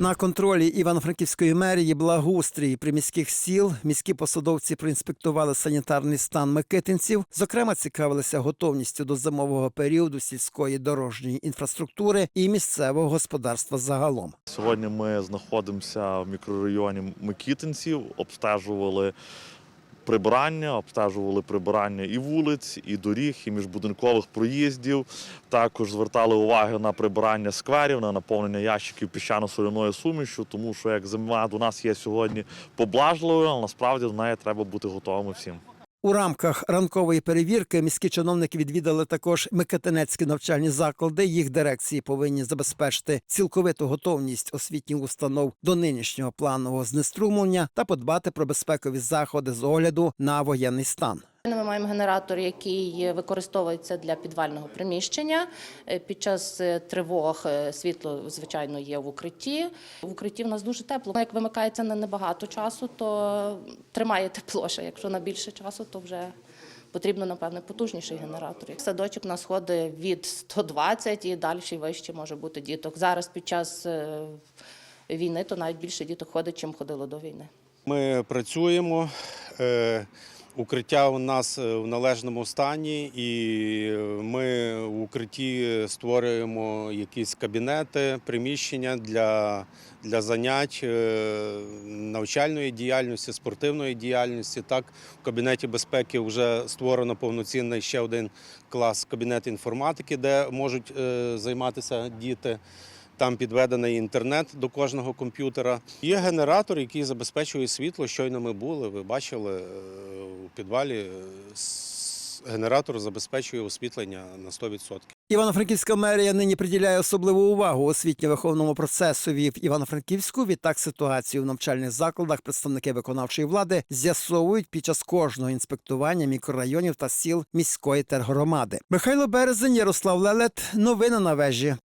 На контролі Івано-Франківської мерії благоустрій приміських сіл міські посадовці проінспектували санітарний стан микитинців. Зокрема, цікавилися готовністю до зимового періоду сільської дорожньої інфраструктури і місцевого господарства загалом. Сьогодні ми знаходимося в мікрорайоні Микитинців, обстежували прибирання, обстежували прибирання і вулиць, і доріг, і міжбудинкових проїздів. Також звертали увагу на прибирання скверів, на наповнення ящиків піщано-соляної сумішю, тому що як зима до нас є сьогодні поблажливою, але насправді до неї треба бути готовими всім. У рамках ранкової перевірки міські чиновники відвідали також микитинецькі навчальні заклади. Їх дирекції повинні забезпечити цілковиту готовність освітніх установ до нинішнього планового знеструмлення та подбати про безпекові заходи з огляду на воєнний стан. Ми маємо генератор, який використовується для підвального приміщення. Е, Під час е, тривог е, світло, звичайно, є в укритті. В укритті в нас дуже тепло. Як вимикається на небагато часу, то тримає тепло. Ще Якщо на більше часу, то вже потрібно, напевне, потужніший генератор. Садочок у нас ходить від 120 і далі вище може бути діток. Зараз під час війни то навіть більше діток ходить, чим ходило до війни. Ми працюємо. Е, Укриття у нас е, в належному стані, і ми в укритті створюємо якісь кабінети, приміщення для, для занять е, навчальної діяльності, спортивної діяльності. Так, в кабінеті безпеки вже створено повноцінний ще один клас кабінет інформатики, де можуть е, займатися діти. Там підведений інтернет до кожного комп'ютера. Є генератор, який забезпечує світло. Щойно ми були. Ви бачили е, у підвалі. е, Генератор забезпечує освітлення на 100%. Івано-Франківська мерія нині приділяє особливу увагу освітньо-виховному процесові в Івано-Франківську. Відтак ситуацію в навчальних закладах представники виконавчої влади з'ясовують під час кожного інспектування мікрорайонів та сіл міської тергромади. Михайло Березень, Ярослав Лелет. Новини на вежі.